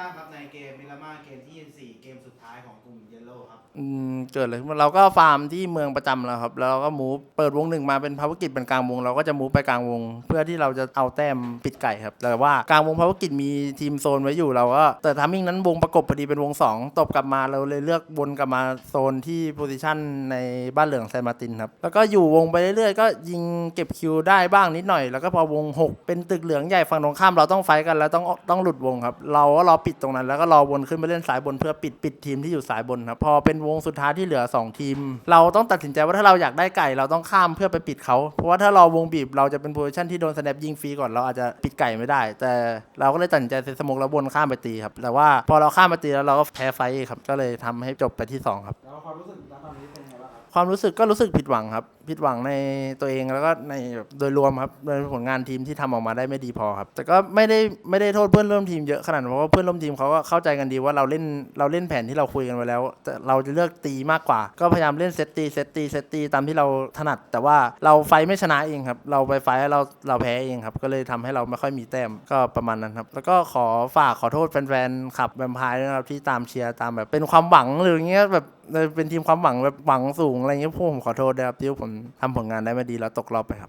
บ้างครับในเกมมิลามาเกมที่4เกมสุดท้ายของกลุ่มเยลโล่ครับ อืมเกิดอะไรขึ้นเราก็ฟาร์มที่เมืองประจำแล้วครับ แล้วเราก็มูฟเปิดวงหนึ่งมาเป็นภารกิจเป็นกลางวง เราก็จะมูฟไปกลางวง เพื่อที่เราจะเอาแต้มปิดไก่ครับ แต่ว่ากลางวงภารกิจมีทีมโซนไว้อยู่เราก็แต่ทามมิ่งนั้นวงประกบพอดีเป็นวง2ตบกลับมาเราเลยเลือกวนกลับมาโซนที่โพซิชันในบ้านเหลืองแซนมาตินครับแล้วก็อยู่วงไปเรื่อยๆก็ยิงเก็บคิวได้บ้างนิดหน่อย แล้วก็พอวง6เป็นตึกเหลืองใหญ่ฝั่งตรงข้ามเราต้องไฟท์กันแล้วต้องต้องหลุดวงครับ เราก็รอปิดตรงนั้น แล้วก็รอวนขึ้นไปเล่นสายบนเพื่อปิดปิดทีมที่อยู่สายบนครับพอเป็นวงสุดท้ายที่เหลือ 2 ทีม เราต้องตัดสินใจว่าถ้าเราอยากได้ไก่เราต้องข้ามเพื่อไปปิดเขาเพราะว่าถ้ารอวงบีบเราจะเป็นโพซิชันที่โดนสแนปยิงฟรีก่อนเราอาจจะปิดไก่ไม่ได้ แต่เราก็เลยตัดสินใจเซตสโมกแล้ววนข้ามไปตีครับแต่ว่าพอเราข้ามไปตีแล้วเราก็แพ้ไฟท์ครับก็เลยทำให้จบไปที่สองครับแล้วความรู้สึกณตอนนี้เป็นไงบ้างครับความรู้สึกก็รู้สึกผิดหวังครับผิดหวังในตัวเองแล้วก็ในแบบโดยรวมครับโดยผลงานทีมที่ทำออกมาได้ไม่ดีพอครับ แต่ก็ไม่ได้ไม่ได้โทษเพื่อนร่วมทีมเยอะขนาดนั้นเพราะว่าเพื่อนร่วมทีมเขาก็เข้าใจกันดีว่าเราเล่นเราเล่นแผนที่เราคุยกันไว้แล้ว เราจะเลือกตีมากกว่า ก็พยายามเล่นเซตตีเซตตีเซตตีตามที่เราถนัด แต่ว่าเราไฟไม่ชนะเองครับ เราไปไฟเราเราแพ้เองครับ ก็เลยทำให้เราไม่ค่อยมีแต้มก็ประมาณนั้นครับ แล้วก็ขอฝากขอโทษแฟนๆขับแวมไพร์ด้วยนะครับที่ตามเชียร์ตามแบบเป็นความหวังหรือเงี้ยแบบเป็นทีมความหวังแบบหวังสูงอะไรเงี้ยพวกผมขอโทษด้วยครับที่ผมทำผลงานได้ไม่ดีแล้วตกรอบไปครับ